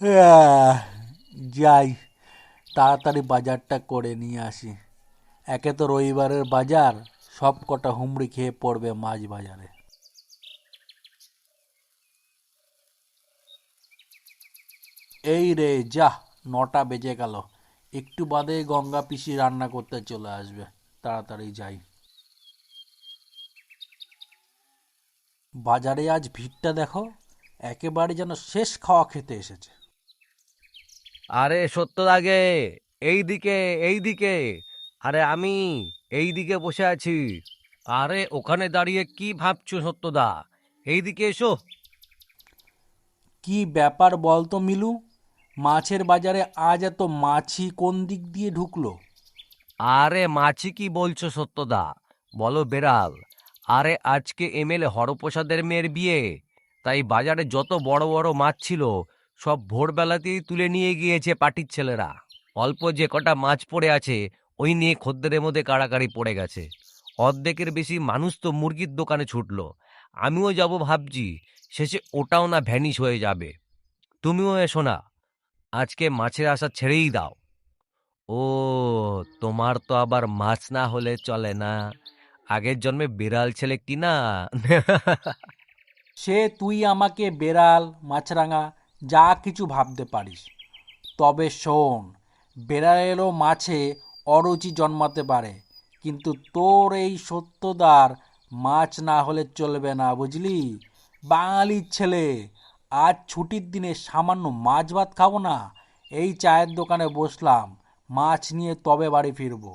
যাই, তাড়াতাড়ি বাজারটা করে নিয়ে আসি। একে তো রবিবারের বাজার, সব কটা হুমড়ি খেয়ে পড়বে মাছ বাজারে। এই রে, যা, নটা বেজে গেল। একটু বাদে গঙ্গা পিসি রান্না করতে চলে আসবে। তাড়াতাড়ি যাই। বাজারে আজ ভিড়টা দেখো, একেবারে যেন শেষ খাওয়া খেতে এসেছে। আরে সত্যদাগে এই দিকে এই দিকে আরে আমি এই দিকে বসে আছি। আরে ওখানে দাঁড়িয়ে কি ভাবছ সত্যদা? এই দিকে এসো। কি ব্যাপার বলতো মিলু? মাছের বাজারে আজ এত মাছি কোন দিক দিয়ে ঢুকলো? আরে মাছি কি বলছো সত্যদা? বলো বেড়াল। আরে আজকে এমএলএ হরপ্রসাদের মেয়ের বিয়ে। তাই বাজারে যত বড় বড় মাছ ছিল সব ভোরবেলাতেই তুলে নিয়ে গিয়েছে পাটির ছেলেরা। অল্প যে কটা মাছ পড়ে আছে, ওই নিয়ে খদ্দেরের মধ্যে কাড়াকাড়ি পড়ে গেছে। অর্ধেকের বেশি মানুষ তো মুরগির দোকানে ছুটলো। আমিও যাব ভাবছি, শেষে ওটাও না ভ্যানিশ হয়ে যাবে। তুমিও এসো না, আজকে মাছের আশা ছেড়েই দাও। ও, তোমার তো আবার মাছ না হলে চলে না। আগের জন্মে বিড়াল ছেলে কি না সে তুই আমাকে বেড়াল, মাছরাঙা যা কিছু ভাবতে পারিস। তবে শোন বেড়ালেরও মাছে অরুচি জন্মাতে পারে কিন্তু তোর এই সত্যদার মাছ না হলে চলবে না বুঝলি? বাঙালির ছেলে আজ ছুটির দিনে সামান্য মাছ ভাত খাব না? এই চায়ের দোকানে বসলাম মাছ নিয়ে তবে বাড়ি ফিরবো।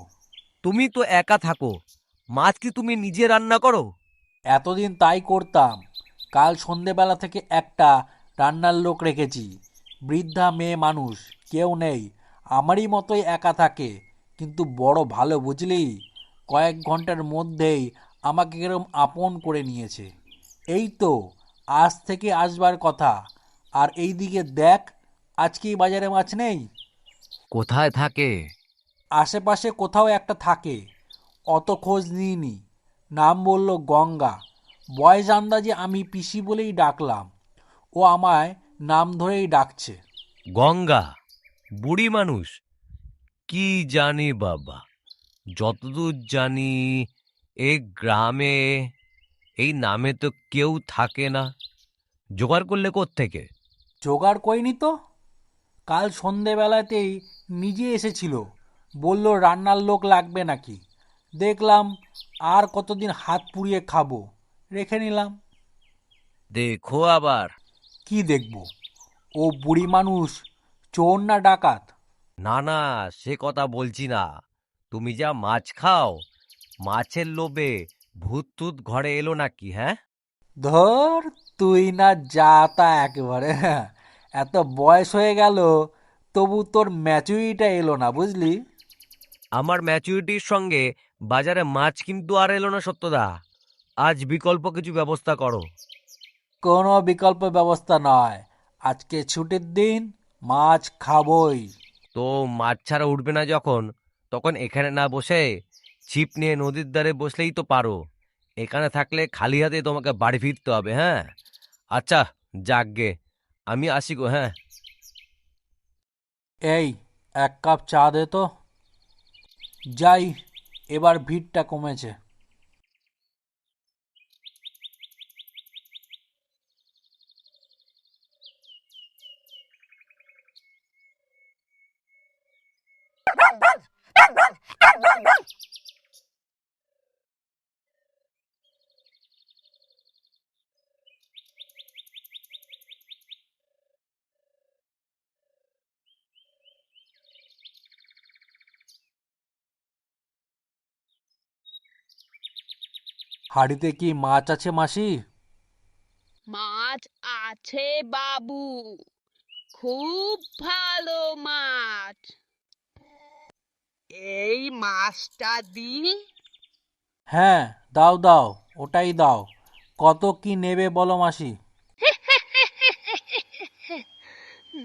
তুমি তো একা থাকো মাছ কি তুমি নিজে রান্না করো? এতদিন তাই করতাম কাল সন্ধেবেলা থেকে একটা রান্নার লোক রেখেছি। বৃদ্ধা মেয়ে মানুষ কেউ নেই। আমারই মতোই একা থাকে। কিন্তু বড় ভালো বুঝলি? কয়েক ঘণ্টার মধ্যেই আমাকে এরকম আপন করে নিয়েছে। এই তো আজ থেকে আসবার কথা। আর এই দিকে দেখ আজকেই বাজারে মাছ নেই? কোথায় থাকে? আশেপাশে কোথাও একটা থাকে। অত খোঁজ নিইনি। নাম বলল গঙ্গা। বয়স আন্দাজে আমি পিসি বলেই ডাকলাম। ও আমায় নাম ধরেই ডাকছে। গঙ্গা বুড়ি মানুষ কি জানি বাবা যতদূর জানি এই গ্রামে এই নামে তো কেউ থাকে না। জোগাড় করলে থেকে জোগাড় করিনি তো। কাল সন্ধেবেলাতেই নিজে এসেছিল। বলল রান্নার লোক লাগবে নাকি? দেখলাম আর কতদিন হাত পুড়িয়ে খাব। রেখে নিলাম। দেখো আবার। কি দেখব? ও বুড়ি মানুষ চোর না ডাকাত? না না সে কথা বলছি না। তুমি যা মাছ খাও মাছের লোভে ভূত টুত ঘরে এলো নাকি হ্যাঁ? ধর তুই না যা তা একেবারে এত বয়স হয়ে গেল তবু তোর ম্যাচুরিটা এলো না বুঝলি? আমার ম্যাচুরিটির সঙ্গে বাজারে মাছ কিন্তু আর এলো না সত্যদা। আজ বিকল্প কিছু ব্যবস্থা করো। কোনো বিকল্প ব্যবস্থা নয়। আজকে ছুটির দিন মাছ খাবই। তো মাছ ছাড়া উঠবে না যখন? তখন এখানে না বসে ছিপ নিয়ে নদীর ধারে বসলেই তো পারো। এখানে থাকলে খালি হাতে তোমাকে বাড়ি ফিরতে হবে হ্যাঁ? আচ্ছা যাকগে আমি আসি গো হ্যাঁ? এই এক কাপ চা দে তো। যাই এবার ভিড়টা কমেছে। হাড়িতে কি মাছ আছে মাসি? মাছ আছে বাবু। খুব ভালো মাছ। এই মাছটা দি হ্যাঁ দাও দাও ওটাই দাও। কত কি নেবে বলো মাসি?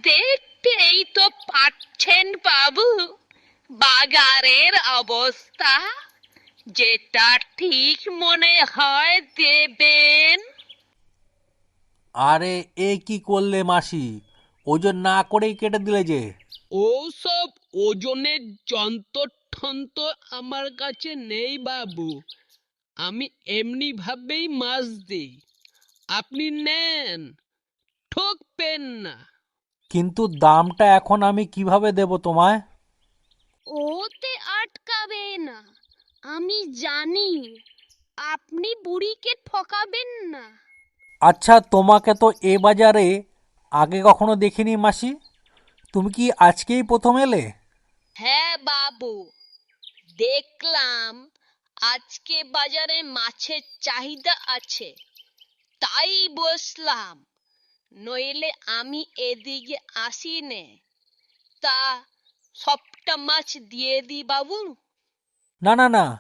দেখতেই তো পাচ্ছেন বাবু। বাজারের অবস্থা। যেটা ঠিক মনে হয় দেবেন। আরে এ কি করলে মাসি? ওজন না করেই কেটে দিলে যে। ওসব ওজনের যন্ত্র ঠন্ত আমার কাছে নেই বাবু। আমি এমনি ভাবেই মাছ দিই। আপনি নেন ঠকবেন না। কিন্তু দামটা এখন আমি কীভাবে দেব তোমায় ওতে আটকাবে না আমি জানি আপনি বুড়িকে ঠকাবেন না। আচ্ছা তোমাকে তো এ বাজারে আগে কখনো দেখিনি মাসি। তুমি কি আজকেই প্রথম এলে? হ্যাঁ বাবু। দেখলাম আজকে বাজারে মাছের চাহিদা আছে। তাই বসলাম। নইলে আমি এদিকে আসি নে। তা সবটা মাছ দিয়ে দি বাবু। না না না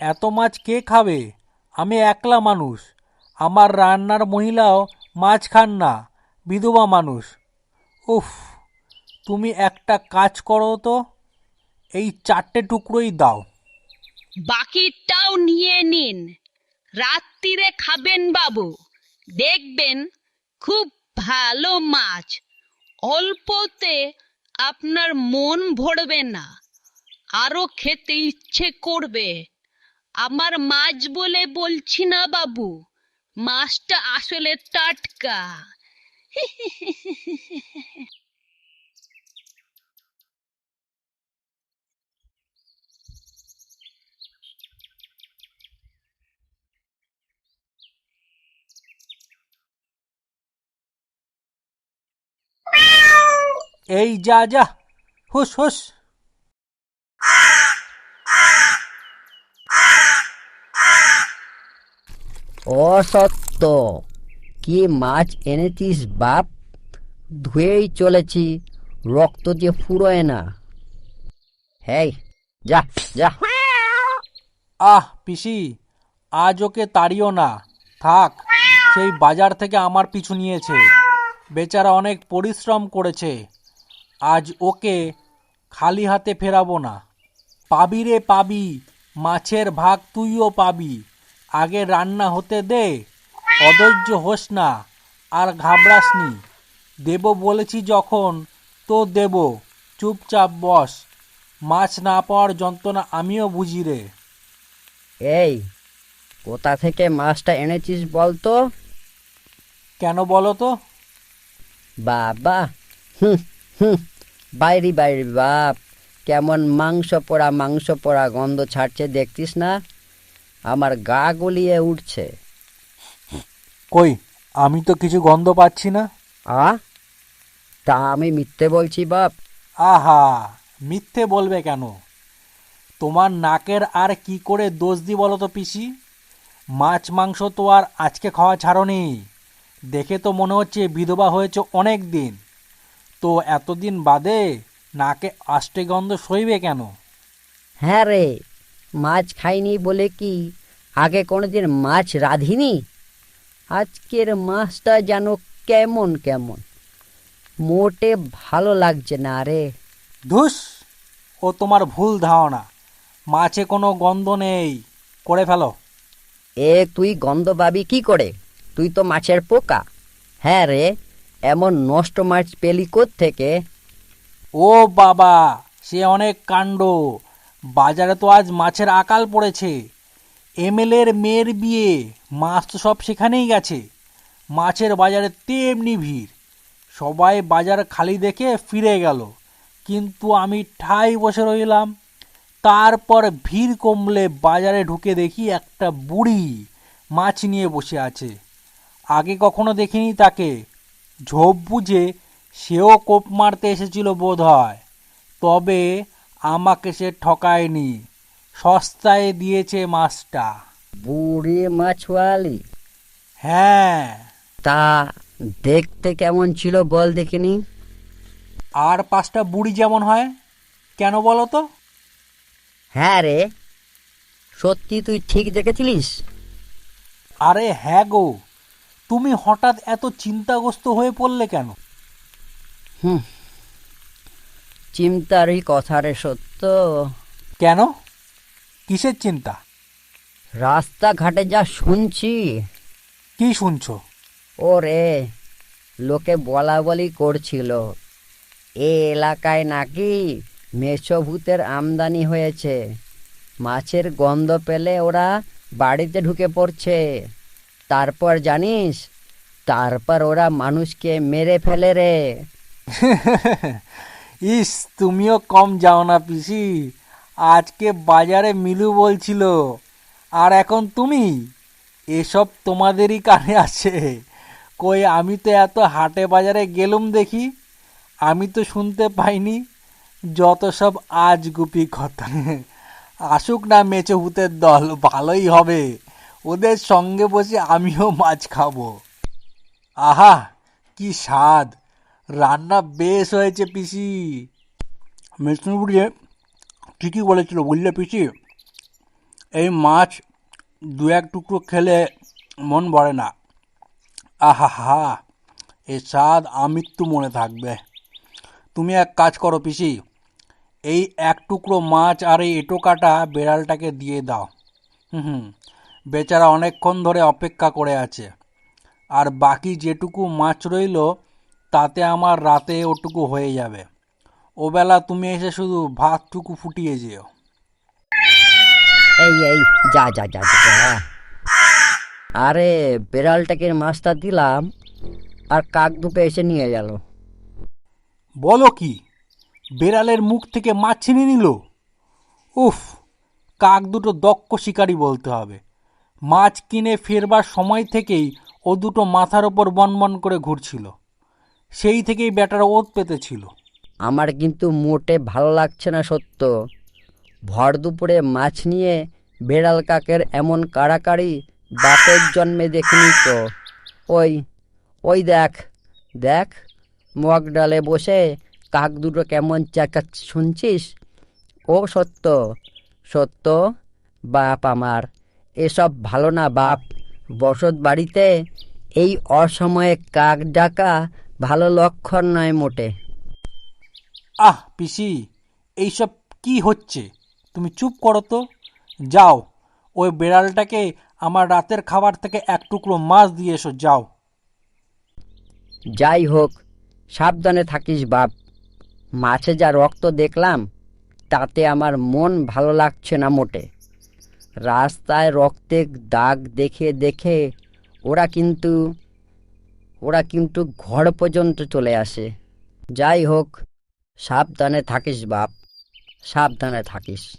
এত মাছ কে খাবে? আমি একলা মানুষ। আমার রান্নার মহিলাও মাছ খান না, বিধবা মানুষ। উফ, তুমি একটা কাজ করো তো, এই চারটে টুকরোই দাও। বাকিটাও নিয়ে নিন। রাত্রিরে খাবেন বাবু। দেখবেন খুব ভালো মাছ। অল্পতে আপনার মন ভরবে না। আরও খেতে ইচ্ছে করবে। আমার মাছ বলে বলছি না বাবু মাছটা আসলে টাটকা। এই যা যা হুস হুস অসত্য। কি মাছ এনেছিস, বাপ? ধুয়েই চলেছি, রক্ত দিয়ে ফুরোয় না। হেই, যা যা। আহ, পিসি, আজ ওকে তাড়িও না। থাক, সেই বাজার থেকে আমার পিছু নিয়েছে। বেচারা অনেক পরিশ্রম করেছে। আজ ওকে খালি হাতে ফেরাবো না। পাবি রে পাবি, মাছের ভাগ তুইও পাবি। আগে রান্না হতে দে অধৈর্য হোস না আর ঘাবড়াসনি দেব বলেছি যখন তো দেব চুপচাপ বস। মাছ না পাওয়ার যন্ত্রণা আমিও বুঝি রে। এই কোথা থেকে মাছটা এনেছিস বলতো? কেন বলো তো? বাবা হুম হুম বাইরি বাইরি বাপ কেমন মাংস পোড়া মাংস পোড়া গন্ধ ছাড়ছে দেখতিস না? আমার গা গলিয়ে উঠছে। কই আমি তো কিছু গন্ধ পাচ্ছি না। আ? তা আমি মিথ্যে বলছি বাপ। আহা মিথ্যে বলবে কেন? তোমার নাকের আর কি করে দোষ দি বলো তো পিসি? মাছ মাংস তো আর আজকে খাওয়া ছাড়নি। দেখে তো মনে হচ্ছে বিধবা হয়েছে অনেক দিন তো এতদিন বাদে নাকে আষ্টে গন্ধ সইবে কেন? হ্যাঁ রে মাছ খাইনি বলে কি? আগে কোনোদিন মাছ রাঁধিনি? আজকের মাছটা যেন কেমন কেমন। মোটে ভালো লাগছে না রে। ধুস ও তোমার ভুল ধারণা। মাছে কোনো গন্ধ নেই। করে ফেলো। এ তুই গন্ধ পাবি কি করে? তুই তো মাছের পোকা। হ্যাঁ রে এমন নষ্ট মাছ পেলি থেকে ও বাবা সে অনেক কাণ্ড। বাজারে তো আজ মাছের আকাল পড়েছে। এমএলএর মেয়ের বিয়ে, মাছ তো সব সেখানেই গেছে। মাছের বাজারে তেমনি ভিড়। সবাই বাজার খালি দেখে ফিরে গেল। কিন্তু আমি ঠাই বসে রইলাম। তারপর ভিড় কমলে বাজারে ঢুকে দেখি একটা বুড়ি মাছ নিয়ে বসে আছে। আগে কখনো দেখিনি তাকে। ঝোপ বুঝে সেও কোপ মারতে এসেছিল বোধ হয় তবে আমাকে সে ঠকায়নি সস্তায় দিয়েছে মাছটা। বুড়ি মাছওয়ালি? হ্যাঁ। তা দেখতে কেমন ছিল বল দেখিনি? আর পাঁচটা বুড়ি যেমন হয় কেন বলো তো? হ্যাঁ রে সত্যি তুই ঠিক দেখেছিলিস? আরে হ্যাঁ গো তুমি হঠাৎ এত চিন্তাগ্রস্ত হয়ে পড়লে কেন? হুম চিন্তারই কথা রে সত্য। কেন? কিসের চিন্তা? রাস্তাঘাটে যা শুনছি। কি শুনছো? ও রে লোকে বলা বলি করছিল। এ এলাকায় নাকি মেষভূতের আমদানি হয়েছে। মাছের গন্ধ পেলে ওরা বাড়িতে ঢুকে পড়ছে। তারপর জানিস তারপর ওরা মানুষকে মেরে ফেলে রে। ইস, তুমিও কম যাও না পিসি। আজকে বাজারে মিলু বলছিল, আর এখন তুমি? এসব তোমাদেরই কানে আছে। কই, আমি তো এত হাটে বাজারে গেলুম দেখি। আমি তো শুনতে পাইনি যত সব আজ গুপি কথা। আসুক না মেচো ভূতের দল, ভালোই হবে। ওদের সঙ্গে বসে আমিও মাছ খাব। আহা, কি স্বাদ! রান্না বেশ হয়েছে, পিসি। মেদিনীপুরে ঠিকই বলেছিল বুঝলে পিসি, এই মাছ দু এক টুকরো খেলে মন ভরে না। আহা হা এ স্বাদ আমৃত্যু মনে থাকবে। তুমি এক কাজ করো পিসি, এই এক টুকরো মাছ আর এই এটো কাটা বেড়ালটাকে দিয়ে দাও। হুম হুম, বেচারা অনেকক্ষণ ধরে অপেক্ষা করে আছে। আর বাকি যেটুকু মাছ রইল তাতে আমার রাতে ওটুকু হয়ে যাবে। ওবেলা তুমি এসে শুধু ভাতটুকু ফুটিয়ে যেও। এই এই যা যা যা আরে বেড়ালটাকে মাছটা দিলাম আর কাক দুটো এসে নিয়ে গেল। বলো কি বেড়ালের মুখ থেকে মাছ ছিনে নিল? উফ কাক দুটো দক্ষ শিকারী বলতে হবে। মাছ কিনে ফেরবার সময় থেকেই ও দুটো মাথার ওপর বনবন করে ঘুরছিল। সেই থেকেই ব্যাটারা ওত পেতেছিল। আমার কিন্তু মোটে ভালো লাগছে না সত্য। ভর দুপুরে মাছ নিয়ে বেড়াল কাকের এমন কাড়াকাড়ি বাপের জন্মে দেখিনি তো। ওই ওই দেখ দেখ, মগ ডালে বসে কাক দুটো কেমন চেঁচাচ্ছে, শুনছিস? ও সত্য সত্য, বাপ আমার, এসব ভালো না বাপ। বসত বাড়িতে এই অসময়ে কাক ডাকা ভালো লক্ষণ নয় মোটে। আহ পিসি এইসব কি হচ্ছে? তুমি চুপ করো তো। যাও ওই বেড়ালটাকে আমার রাতের খাবার থেকে এক টুকরো মাছ দিয়ে এসো যাও। যাই হোক সাবধানে থাকিস বাপ। মাছে যা রক্ত দেখলাম তাতে আমার মন ভালো লাগছে না মোটে। রাস্তায় রক্তের দাগ দেখে দেখে ওরা কিন্তু ওরা কিন্তু ঘর পর্যন্ত চলে আসে। যাই হোক, সাবধানে থাকিস বাপ, সাবধানে থাকিস।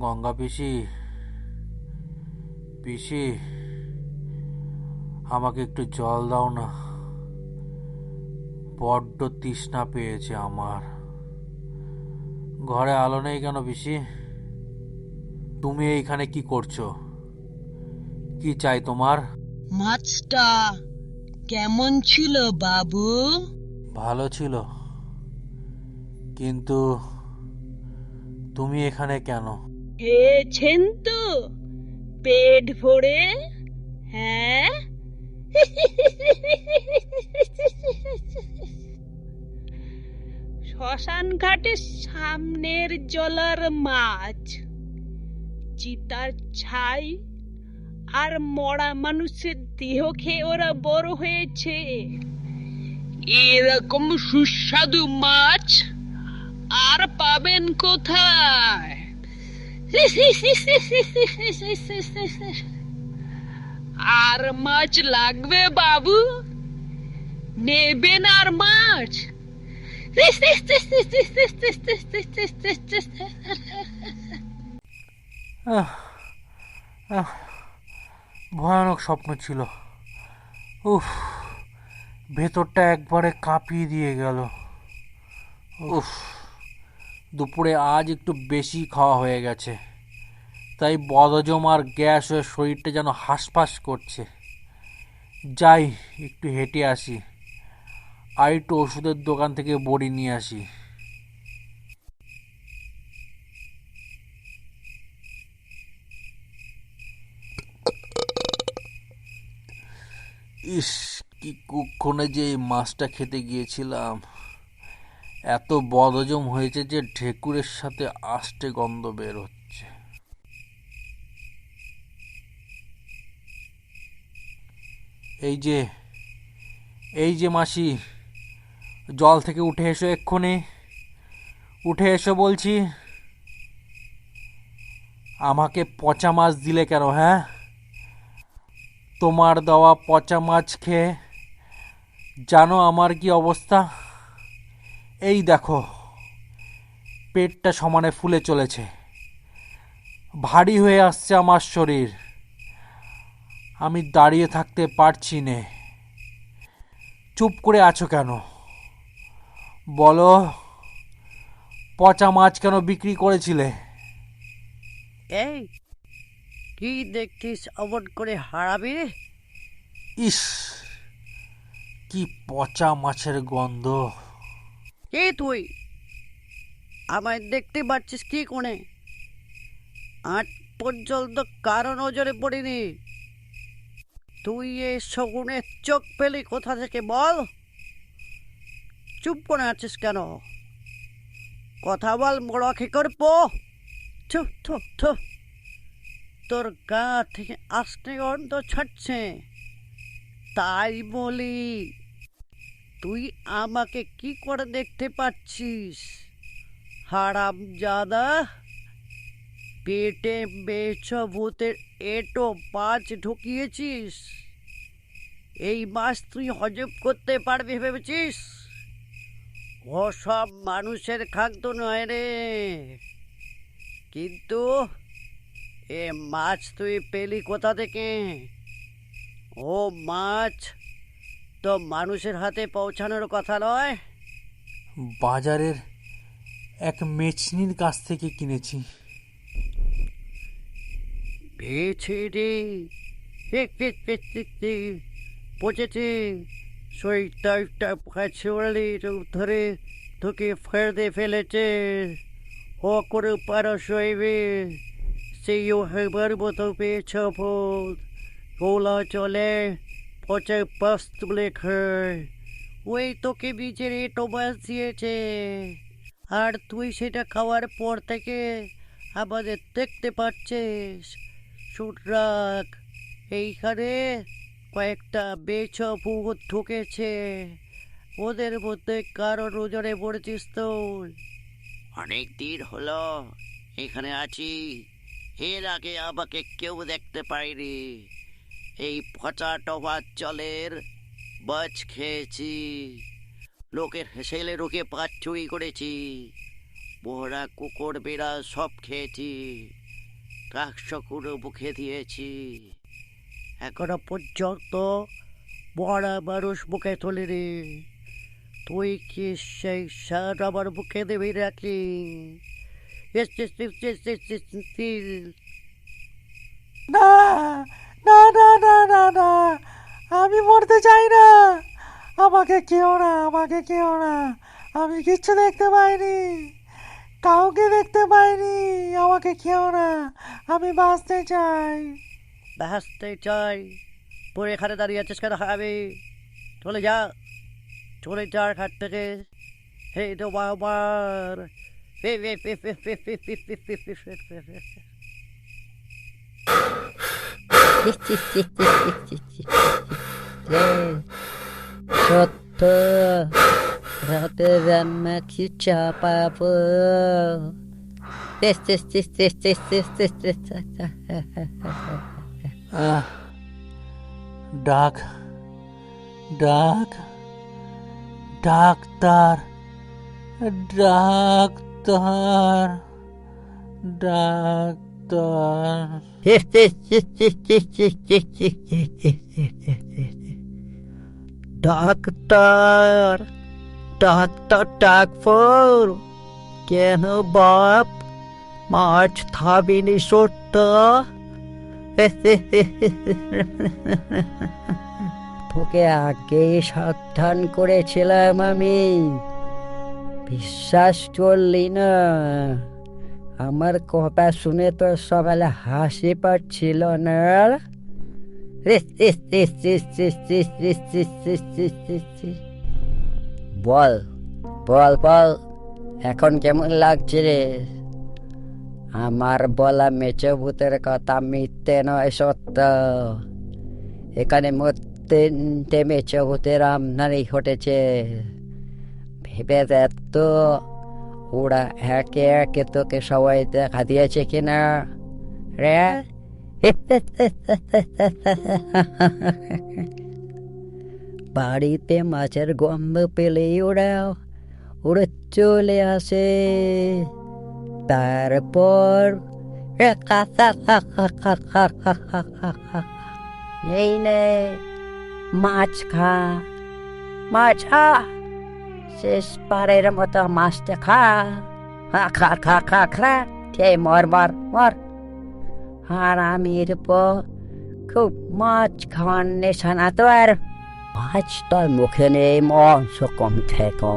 গঙ্গা পিসি পিসি, আমাকে একটু জল দাও না। বড্ড তৃষ্ণা পেয়েছে আমার। ঘরে আলো নেই কেন পিসি? তুমি এইখানে কি করছ? কি চাই তোমার? মাছটা কেমন ছিল বাবু? ভালো ছিল। কিন্তু তুমি এখানে কেন? খেয়েছেন তো পেট ভরে হ্যাঁ? শ্মশান ঘাটের সামনের জলার মাছ, চিতার ছাই আর মরা মানুষের দেহ খেয়ে ওরা বড় হয়েছে। এরকম সুস্বাদু মাছ আর পাবেন কোথায়? আর মাছ লাগবে বাবু নেবেন আর মাছ ভয়ানক স্বপ্ন ছিল উফ ভেতরটা একবারে কাঁপিয়ে দিয়ে গেল উফ দুপুরে আজ একটু বেশি খাওয়া হয়ে গেছে তাই বদজম আর গ্যাস হয়ে শরীরটা যেন হাঁসফাঁস করছে। যাই, একটু হেঁটে আসি। আর একটু ওষুধের দোকান থেকে বড়ি নিয়ে আসি। ইস, কি কুক্ষণে যে এই মাছটা খেতে গিয়েছিলাম। এত বদজম হয়েছে যে ঢেকুরের সাথে আষ্টে গন্ধ বের হচ্ছে। এই যে এই যে মাসি, জল থেকে উঠে এসো এক্ষুনি। উঠে এসো বলছি, আমাকে পচা মাছ দিলে কেন হ্যাঁ? তোমার দেওয়া পচা মাছ খেয়ে জানো আমার কি অবস্থা? এই দেখো, পেটটা সমানে ফুলে চলেছে। ভারী হয়ে আসছে আমার শরীর। আমি দাঁড়িয়ে থাকতে পারছি নে। চুপ করে আছো কেন? বলো পচা মাছ কেন বিক্রি করেছিলে? এই কি দেখছিস অমন করে হারাবি রে? ইস কি পচা মাছের গন্ধ। কে তুই? আমায় দেখতে পাচ্ছিস কি কোণে? আট পর্যন্ত কারও নজরে পড়িনি। তুই এই শগুনের চোখ পেলি কোথা থেকে বল? চুপ করে আছিস কেন? কথা বল বড় কি করব থু থু থু। তোর গা থেকে আস্তে গন্ধ ছাড়ছে। তাই বলি, তুই আমাকে কি করে দেখতে পাচ্ছিস? হারাম জাদা পেটে বেছ ভূতের এটো পাঁচ ঢুকিয়েছিস? এই মাছ তুই হজম করতে পারবি ভেবেছিস? ও সব মানুষের খাদ্য নয় রে। কিন্তু এ মাছ তুই পেলি কোথা থেকে? ও মাছ তো মানুষের হাতে পৌঁছানোর কথা নয়? বাজারের এক মেচনির কাছ থেকে কিনেছি। পেয়েছে রে। এক পেট পেট পেট পচেছে। শরীরটা কাছে ধরে তোকে ফেরদে ফেলেছে। ও করে পারো শৈবে সেই হেবার মতো চলে পচে পাস তুলে খায়। ওই তোকে বীজের মাছ দিয়েছে। আর তুই সেটা খাওয়ার পর থেকে আমাদের দেখতে পাচ্ছিস। শুট এইখানে কয়েকটা বেছ ভূত ঢুকেছে। ওদের মধ্যে কারও নজরে পড়েছিস তো? অনেক দিন হলো এখানে আছি। এর আগে আমাকে কেউ দেখতে পায়নি। এই পচা টবার জলের বাজ খেয়েছি। লোকের হেসেলে রুখে পাঁচ চুরি করেছি। মোহরা কুকুর বেড়া সব খেয়েছি। কাকশকুরও মুখে দিয়েছি। এখনও পর্যন্ত বড়া মানুষ মুখে তুলিনি। তুই কি সেই সার আমার মুখে দেবি নাকি। না না না না না না, আমি মরতে চাই না। আমাকে কেউ না, আমাকে কেউ না। আমি কিচ্ছু দেখতে পাইনি। কাউকে দেখতে পাইনি আমাকে কেউ না আমি বাঁচতে চাই বাঁচতে চাই পরে এখানে দাঁড়িয়ে আছিস কেন খাবি চলে যা চলে যা এখান থেকে হে তো আমার ফে Rabbı Rabbı vermek hiç yapabı Des des des des des des des des Ah Dark Dark Doktor Doktor Doktor Des des des des des des des des des doctor ডাক্তার ডাকফোর। কেন বাপ? মাছ খাবিনি সত্য? তোকে আগে সাবধান করেছিলাম আমি। বিশ্বাস করলি না। আমার কথা শুনে তো সবাই হাসি পাচ্ছিল না। বল বল বল। এখন কেমন লাগছে রে? আমার বলা মেচো ভূতের কথা মিথ্যে নয়, সত্য। এখানে মোট তিনটে মেচো ভূতের আমদানি ঘটেছে। ভেবে দেখ তো, ওরা একে একে তোকে সবাই দেখা দিয়েছে কিনা? রে? বাড়িতে মাছের গন্ধ পেলেই ওরা ওরা চলে আসে। তারপর এই নে, মাছ খা মাছ খা, শেষ পারের মতো মাছটা খা। খা খা খা খা খা, খেয়ে মর মর মর। আর আমির পর খুব মাছ খাওয়ার নেশানা তো আর মাছ মুখে নেই মাংস কম থেকো